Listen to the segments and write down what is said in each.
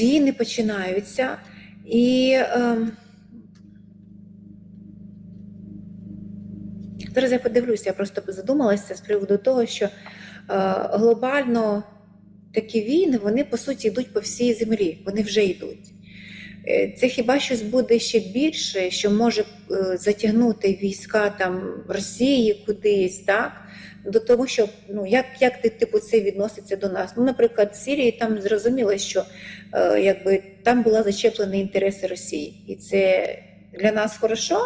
війни починаються, і е, зараз я подивлюся, я просто задумалася з приводу того, що е, глобально такі війни, вони по суті йдуть по всій землі, вони вже йдуть. Е, Це хіба щось буде ще більше, що може е, затягнути війська там Росії кудись, так? До того, що ну як, як ти типу це відноситься до нас? Ну, наприклад, в Сирії там зрозуміло, що е, якби там була зачеплені інтереси Росії, і це для нас хорошо,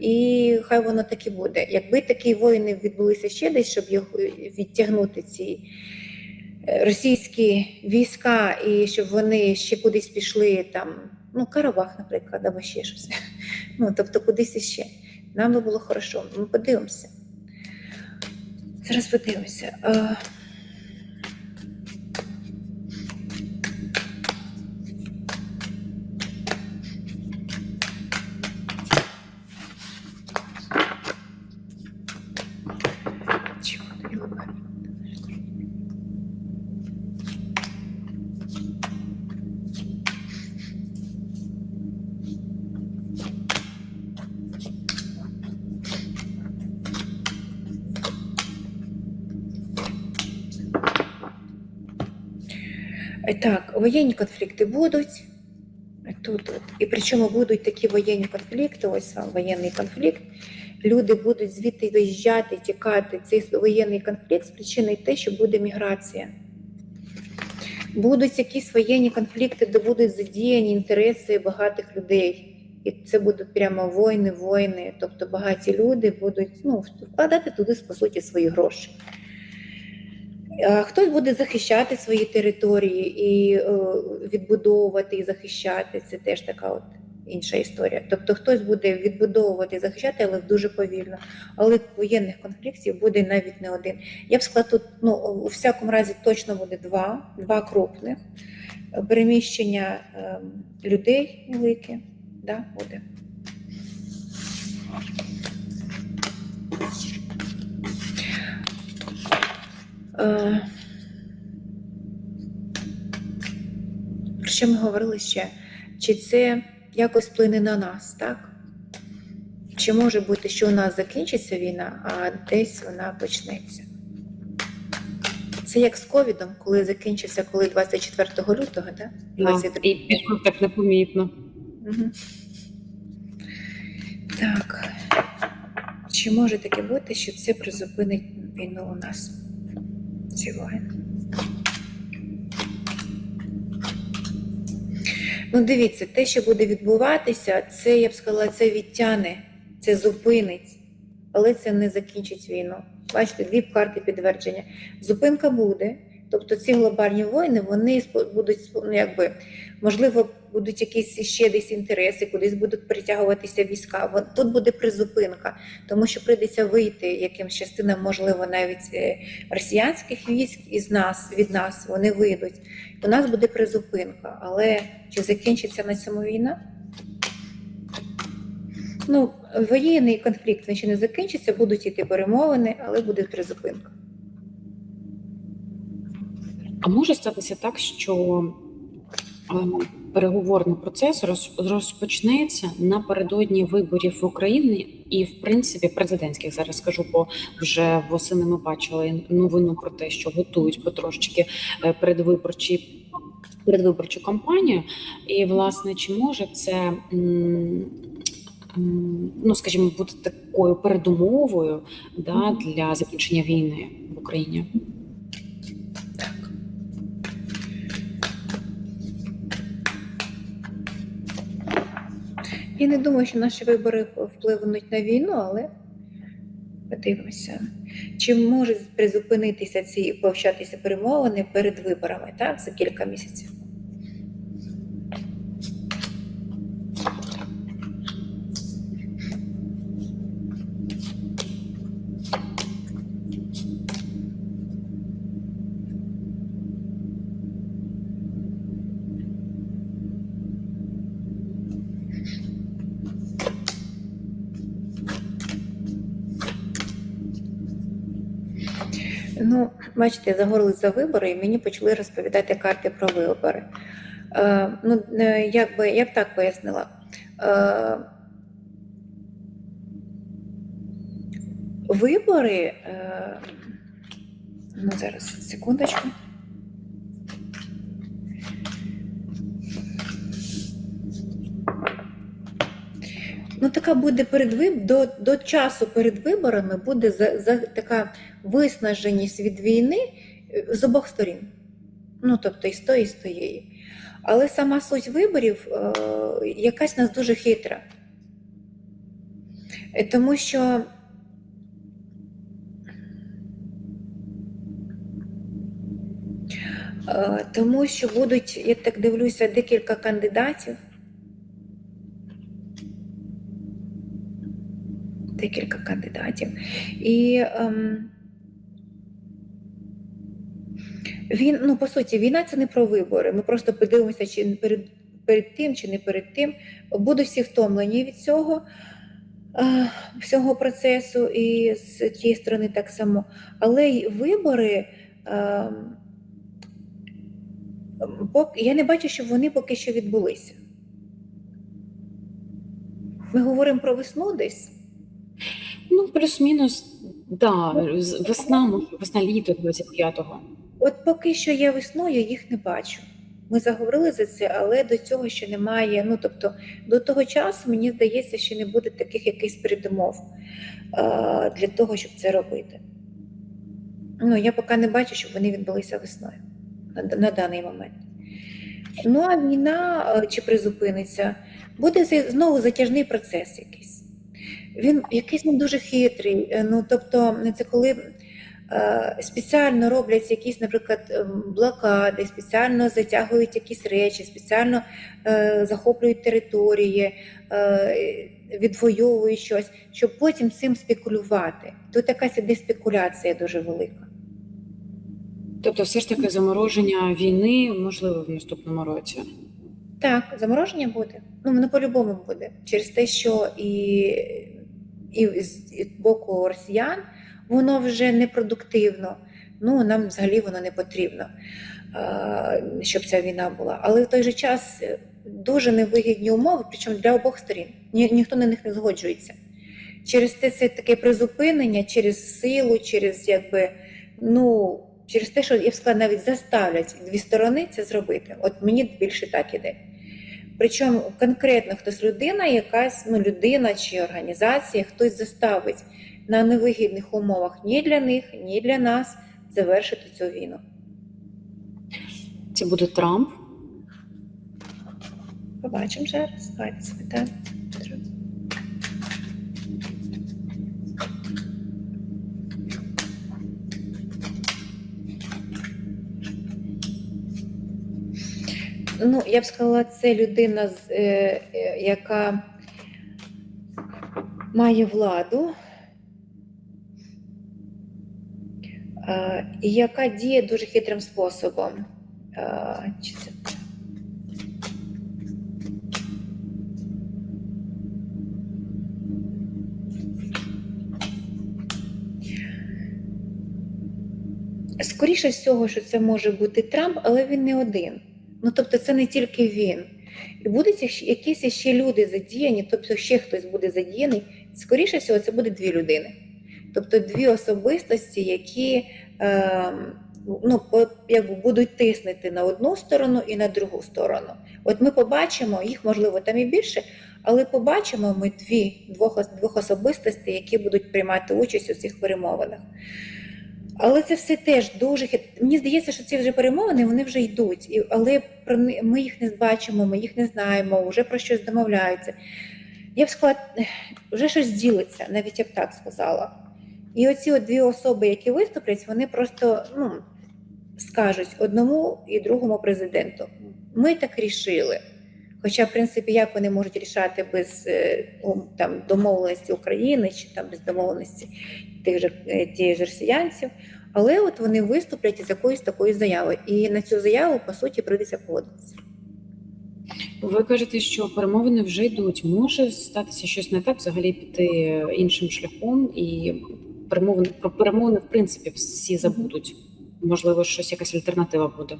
і хай воно так і буде. Якби такі воїни відбулися ще десь, щоб їх відтягнути ці е, російські війська, і щоб вони ще кудись пішли там, ну Карабах, наприклад, або ще щось. Ну тобто кудись іще. Нам би було хорошо. Ми подивимося. Зараз подивимося. Воєнні конфлікти будуть. Тут. І причому будуть такі воєнні конфлікти, ось сам воєнний конфлікт. Люди будуть звідти виїжджати, тікати. Цей воєнний конфлікт спричинить те, що буде міграція. Будуть якісь воєнні конфлікти, де будуть задіяні інтереси багатих людей. І це будуть прямо війни, воїни. Тобто багаті люди будуть ну, вкладати туди, по суті, свої гроші. А Хтось буде захищати свої території і е, відбудовувати і захищати. Це теж така от інша історія. Тобто хтось буде відбудовувати і захищати, але дуже повільно. Але воєнних конфліктів буде навіть не один. Я б сказала, тут ну, у всякому разі точно буде два, два крупних переміщення е, людей велике. Да, буде. Про що ми говорили ще? Чи це якось вплине на нас, так? Чи може бути, що у нас закінчиться війна, а десь вона почнеться? Це як з ковідом, коли закінчився, коли 24 лютого, так? Да, і пішов так непомітно. Мгм. Так. Чи може таке бути, що це призупинить війну у нас? Ці? Ну, дивіться, те, що буде відбуватися, це, я б сказала, це відтяне, це зупинить, але це не закінчить війну. Бачите, дві карти підтвердження. Зупинка буде. Тобто ці глобальні воїни вони будуть ну, якби можливо будуть якісь ще десь інтереси, кудись будуть притягуватися війська. Тут буде призупинка, тому що прийдеться вийти якимсь частинам, можливо, навіть е, росіянських військ із нас від нас вони вийдуть. У нас буде призупинка, але чи закінчиться на цьому війна? Ну, воєнний конфлікт він ще не закінчиться, будуть іти перемовини, але буде призупинка. А може статися так, що е, переговорний процес роз- розпочнеться напередодні виборів в Україні і, в принципі, президентських зараз скажу, бо вже восени ми бачили новину про те, що готують потрошечки е, передвиборчі. Передвиборчу кампанію, і власне чи може це ну скажімо бути такою передумовою да, для закінчення війни в Україні? Я не думаю, що наші вибори впливнуть на війну, але подивимося. Чи можуть призупинитися ці і початися перемовини перед виборами, так, за кілька місяців? Ну, бачите, загорли за вибори, і мені почали розповідати карти про вибори. Е, ну, е, як би, я б так пояснила. Е, вибори. Е, ну, зараз, секундочку. Ну, така буде перед до, до часу перед виборами буде за, за така виснаженість від війни е, з обох сторін. Ну, тобто і з тої, і з тієї. Але сама суть виборів е, якась нас дуже хитра. Е, Тому що е, тому що будуть, я так дивлюся, декілька кандидатів. Декілька кандидатів. І ем, він, ну, по суті, війна це не про вибори. Ми просто подивимося, чи перед, перед тим, чи не перед тим. Будуть всі втомлені від цього е, всього процесу, і з тієї сторони так само. Але й вибори. Е, поки, я не бачу, щоб вони поки що відбулися. Ми говоримо про весну десь. Ну, плюс-мінус, да, весна, може, весна літо 25-го. От поки що я весною їх не бачу. Ми заговорили за це, але до цього ще немає. Ну тобто, до того часу, мені здається, що не буде таких якихось передумов а, для того, щоб це робити. Ну, я поки не бачу, щоб вони відбулися весною на, на даний момент. Ну, а війна чи призупиниться, буде знову затяжний процес якийсь. Він якийсь не дуже хитрий. Е, Ну, тобто, це коли е, спеціально роблять якісь, наприклад, блокади, спеціально затягують якісь речі, спеціально е, захоплюють території, е, відвоюють щось, щоб потім цим спекулювати. Тут якась іде спекуляція дуже велика. Тобто, все ж таки замороження війни можливо в наступному році. Так, замороження буде. Ну, воно по-любому буде. Через те, що і, і з боку росіян воно вже непродуктивно. Ну, нам взагалі воно не потрібно, щоб ця війна була. Але в той же час е, дуже невигідні умови, причому для обох сторін. Ні, ніхто на них не згоджується. Через те це таке призупинення, через силу, через якби, ну, через те, що я б сказала, навіть заставлять дві сторони це зробити. От мені більше так іде. Причому конкретно хтось людина, якась ну, людина чи організація, хтось заставить на невигідних умовах ні для них, ні для нас завершити цю війну. Це буде Трамп. Побачимо зараз. Давайте спитаємо. Ну, я б сказала, це людина, е, е, яка має владу, і яка діє дуже хитрим способом. Чи це Скоріше всього, що це може бути Трамп, але він не один. Ну тобто, це не тільки він. І будуть якісь ще люди задіяні, тобто ще хтось буде задіяний. Скоріше всього, це буде дві людини. Тобто дві особистості, які е, ну, якби будуть тиснути на одну сторону і на другу сторону. От ми побачимо, їх можливо там і більше, але побачимо ми дві двох, двох особистостей, які будуть приймати участь у цих перемовинах. Але це все теж дуже хит... Мені здається, що ці вже перемовини вони вже йдуть, і, але про ми їх не бачимо, ми їх не знаємо, вже про щось домовляються. Я б сказала, вже щось ділиться, навіть я б так сказала. І оці от дві особи, які виступлять, вони просто ну, скажуть одному і другому президенту: ми так рішили. Хоча, в принципі, як вони можуть рішати без е, там, домовленості України чи там без домовленості тих же е, тієї ж росіянців, але от вони виступлять із якоюсь такою заявою, і на цю заяву по суті прийдеться погодитися. Ви кажете, що перемовини вже йдуть. Може статися щось не так, взагалі піти іншим шляхом, і перемовини про перемовини, в принципі, всі забудуть. Можливо, щось якась альтернатива буде.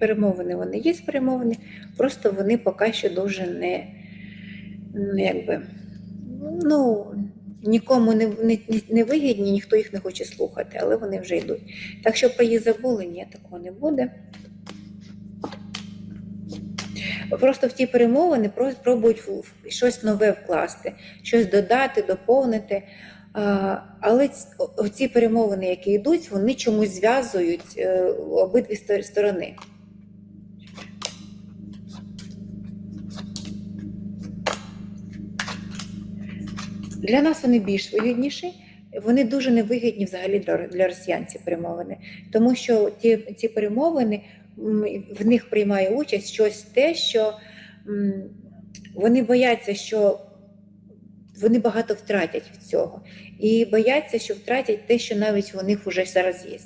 Перемовини вони є перемовини, просто вони поки що дуже не, не якби, ну, нікому не, не, не вигідні, ніхто їх не хоче слухати, але вони вже йдуть. Так що про її забули, ні, такого не буде. Просто в ті перемовини про- пробують щось нове вкласти, щось додати, доповнити. А, Але ці перемовини, які йдуть, вони чомусь зв'язують е, обидві сторони. Для нас вони більш вигідніші. Вони дуже невигідні взагалі для росіян ці перемовини, тому що ті, ці перемовини в них приймає участь щось те, що вони бояться, що вони багато втратять від цього, і бояться, що втратять те, що навіть у них вже зараз є.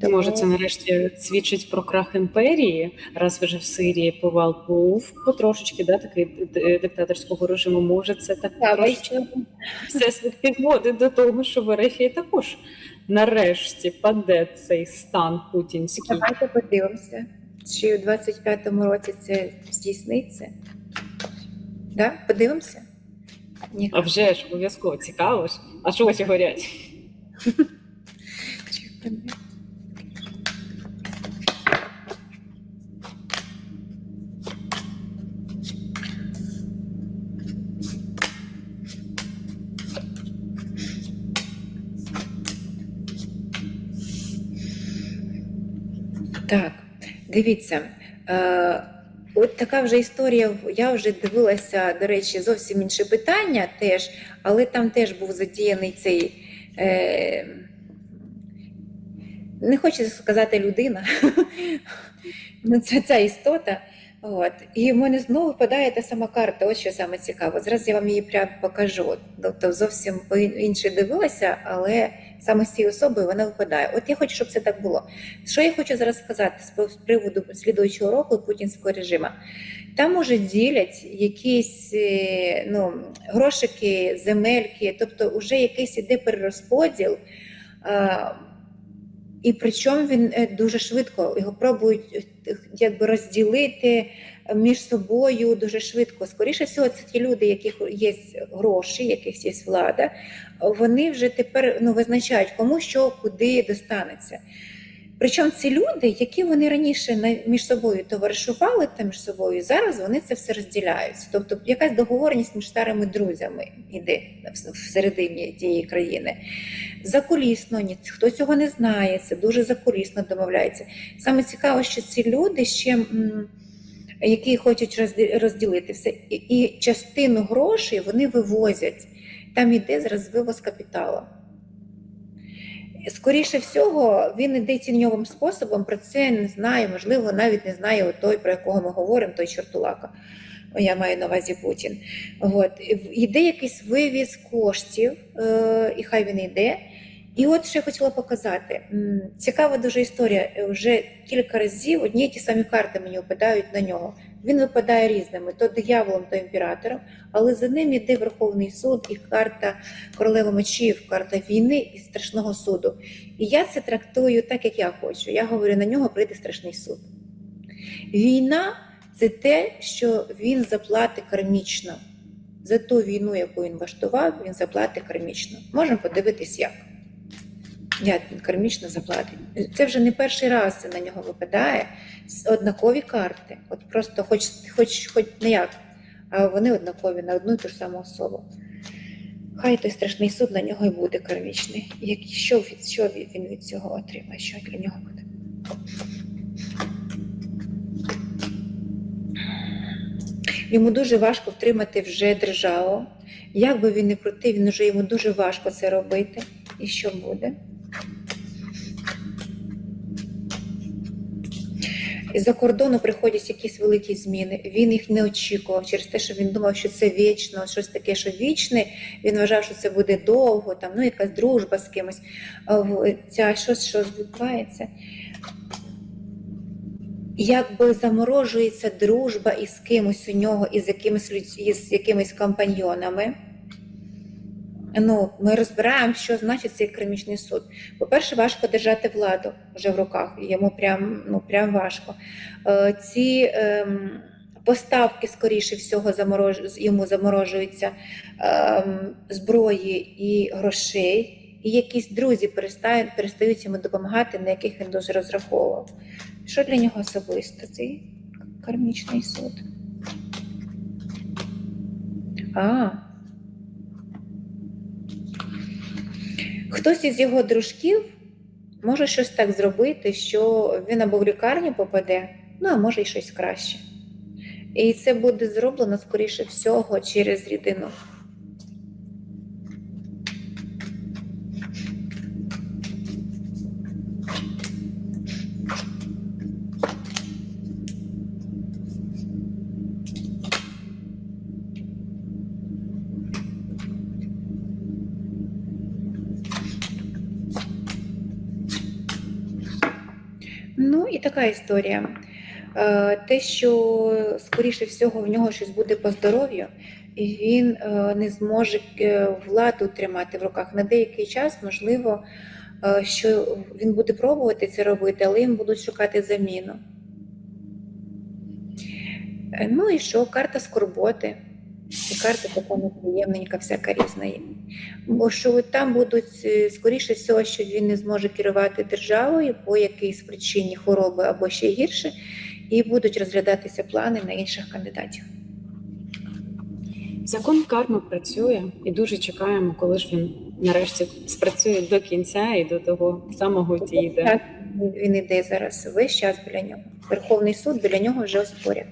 Тому- Може, це нарешті свідчить про крах імперії, раз вже в Сирії повал був потрошечки, да, такий диктаторського режиму. Може, це так Так, трошечки всесвіт підводить до того, що в РФ також нарешті паде цей стан путінський. Давайте подивимося, чи у 25-му році це здійсниться. Да? Подивимося? А вже ж обов'язково цікаво ж. А що ось горять? Так, дивіться. Е, от така вже історія. Я вже дивилася, до речі, зовсім інше питання теж, але там теж був задіяний цей. Е, не хочу сказати людина, ну це ця істота. От. І в мене знову випадає та сама карта. От що саме цікаво. Зараз я вам її прямо покажу. Тобто зовсім інше дивилася, але саме з цією особою вона випадає. От я хочу, щоб це так було. Що я хочу зараз сказати з приводу слідуючого року путінського режиму? Там уже ділять якісь е, ну, грошики, земельки, тобто вже якийсь іде перерозподіл. І причому він е, дуже швидко його пробують е, якби розділити між собою дуже швидко. Скоріше всього, це ті люди, яких є гроші, яких є влада. Вони вже тепер ну, визначають, кому що куди достанеться. Причому ці люди, які вони раніше між собою товаришували та між собою, зараз вони це все розділяють. Тобто якась договорність між старими друзями йде всередині тієї країни. Закулісно, ні, хто цього не знає, це дуже закулісно домовляється. Саме цікаво, що ці люди ще. м, Які хочуть розділити все, і, частину грошей вони вивозять. Там іде зараз вивоз капіталу. Скоріше всього, він іде тіньовим способом, про це не знає, можливо, навіть не знає той, про якого ми говоримо, той чортулака. Я маю на увазі Путін. От. Іде якийсь вивіз коштів, е, і хай він йде. І от ще хотіла показати. Цікава дуже історія. Е, Вже кілька разів одні ті самі карти мені випадають на нього. Він випадає різними: то дияволом, то імператором, але за ним іде Верховний суд і карта королева мечів, карта війни і страшного суду. І я це трактую так, як я хочу. Я говорю, на нього прийде страшний суд. Війна це те, що він заплатить кармічно. За ту війну, яку він влаштував, він заплатить кармічно. Можемо подивитись, як. Він кармічно заплатить. Це вже не перший раз це на нього випадає. Однакові карти. От просто хоч, хоч, хоч не як, а вони однакові на одну і ту ж саму особу. Хай той страшний суд на нього і буде кармічний. Як, що, від, що він від цього отримає? Що для нього буде? Йому дуже важко втримати вже державу. Як би він не крутив, він вже йому дуже важко це робити. І що буде? Із-за кордону приходять якісь великі зміни. Він їх не очікував через те, що він думав, що це вічно, щось таке, що вічне. Він вважав, що це буде довго, там ну якась дружба з кимось. Ця щось, що відбувається. Якби заморожується дружба із кимось у нього, із якимись із якимись компаньйонами. Ну, ми розбираємо, що значить цей кармічний суд. По-перше, важко держати владу вже в руках, йому прям, ну, прям важко. Е, ці ем, поставки, скоріше всього, заморож... йому заморожуються ем, зброї і грошей, і якісь друзі перестають, перестають йому допомагати, на яких він дуже розраховував. Що для нього особисто цей кармічний суд? А. Хтось із його дружків може щось так зробити, що він або в лікарню попаде, ну а може й щось краще. І це буде зроблено, скоріше всього, через рідину. Така історія. Е, Те, що скоріше всього в нього щось буде по здоров'ю, і він е, не зможе е, владу тримати в руках на деякий час, можливо, що він буде пробувати це робити, але їм будуть шукати заміну. Ну і що? Карта скорботи. І карта така неприємненька, всяка різна. є. Бо що там будуть, е, скоріше всього, що він не зможе керувати державою по якійсь причині хвороби або ще гірше, і будуть розглядатися плани на інших кандидатів. Закон карми працює і дуже чекаємо, коли ж він нарешті спрацює до кінця і до того самого дійде. Він іде зараз весь час біля нього. Верховний суд біля нього вже ось поряд.